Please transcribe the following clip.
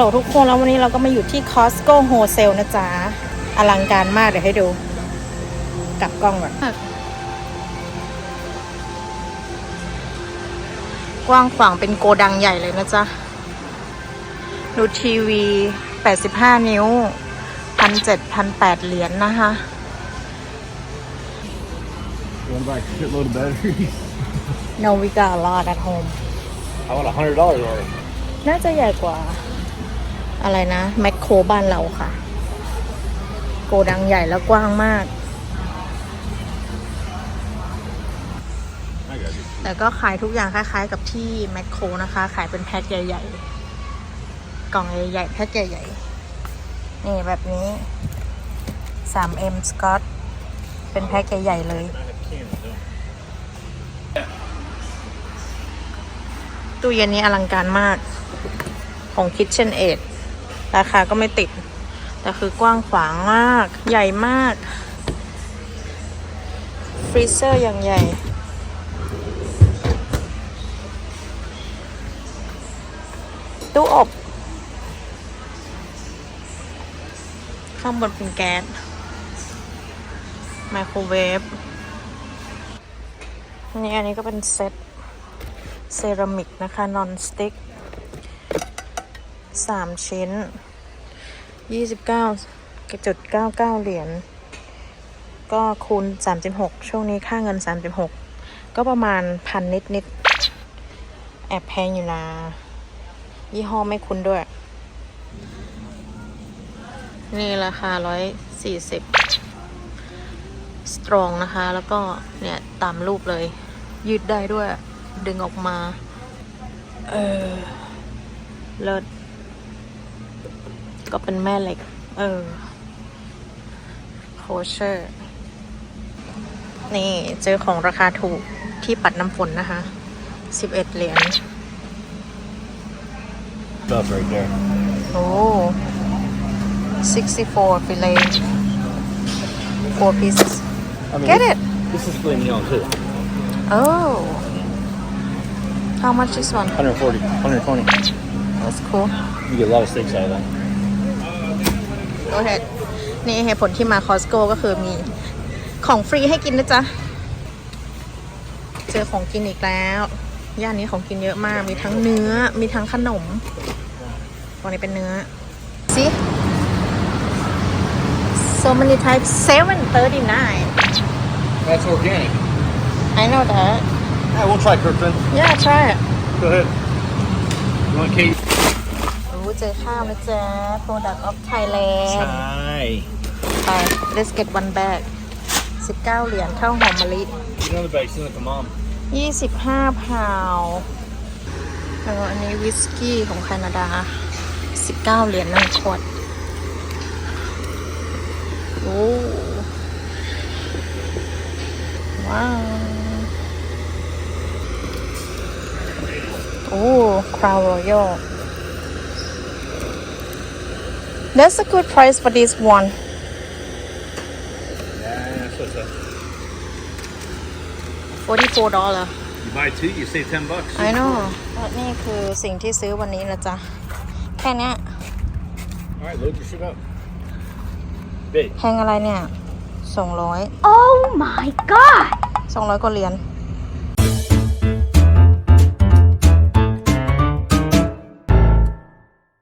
ฮัลโหลทุกคนแล้ววันนี้เราก็มาอยู่ที่ Costco Wholesale นะจ๊ะ อลังการมากเดี๋ยวให้ดู กลับกล้องก่อนกว้างขวางเป็นโกดังใหญ่เลยนะจ๊ะ ดูทีวี 85 นิ้ว 1,700 1,800 เหรียญนะคะ You want to buy a shitload of batteries? No we got a lot at home I want a hundred dollars or น่าจะใหญ่กว่า อะไรนะแมคโครบ้านเราค่ะ โกดังใหญ่แล้วกว้างมาก แต่ก็ขายทุกอย่างคล้าย ๆ กับที่แมคโครนะคะ ขายเป็นแพ็คใหญ่ ๆ กล่องใหญ่ๆแพ็คใหญ่ๆนี่แบบนี้ 3M Scott เป็นแพ็คใหญ่ ๆ เลย ตู้เย็นนี้อลังการมากของ KitchenAid ราคาก็ไม่ติด แต่คือกว้างขวางมาก ใหญ่มาก ฟรีเซอร์อย่างใหญ่ตู้อบ ข้างบนเป็นแก๊ส ไมโครเวฟ นี่อันนี้ก็เป็นเซตเซรามิกนะคะ นอนสติ๊ก สามชิ้นยี่สิบเก้าจุดเก้าเก้าเหรียญก็คูณสามสิบหกช่วงนี้ค่าเงินสามสิบหกก็ประมาณพันนิดนิดแอบแพงอยู่นะยี่ห้อไม่คุ้นด้วย นี่ราคาร้อยสี่สิบสตรองนะคะ แล้วก็เนี่ย ตามรูปเลย ยืดได้ด้วย ดึงออกมา เออ เลิศ ก็เป็นแม่เหล็ก เออ โคเชอร์ นี่เจอของราคาถูกที่ปัดน้ำฝนนะคะ 11 เหรียญ Stuff right there. โอ้ 64 fillet 4 pieces I mean, get it This is filet mignon too. oh how much this one 140, 120. that's cool You get a lot of steaks out of that. Go ahead นี่เหตุผลที่มาคอสโกก็คือมีของฟรีให้กินนะจ๊ะ เจอของกินอีกแล้ว ย่านนี้ของกินเยอะมาก มีทั้งเนื้อ มีทั้งขนมวันนี้เป็นเนื้อ สิ so many types 739 That's organic. I know that Yeah, we'll try Kirkland. yeah try it Go ahead. You want cake? รู้เจอข้าวนะจ๊ะ product of Thailand Hi. ไป let's get one bag 19 เหรียญข้าวหอมมะลิ You know the bag, send it to mom. 25 พาวด์แล้วก็อันนี้วิสกี้ของแคนาดา 19 เหรียญหนึ่งขวด โอ้ว้าว โอ้ Crown Royal That's a good price for this one Yeah, that's what's up. 44 dollar You buy two, you save 10 bucks. I know และนี่คือสิ่งที่ซื้อวันนี้นะจ๊ะ แค่เนี้ย All right, load your shit up. Big. แพงอะไรเนี่ย200 Oh my god! 200กว่าเหรียญ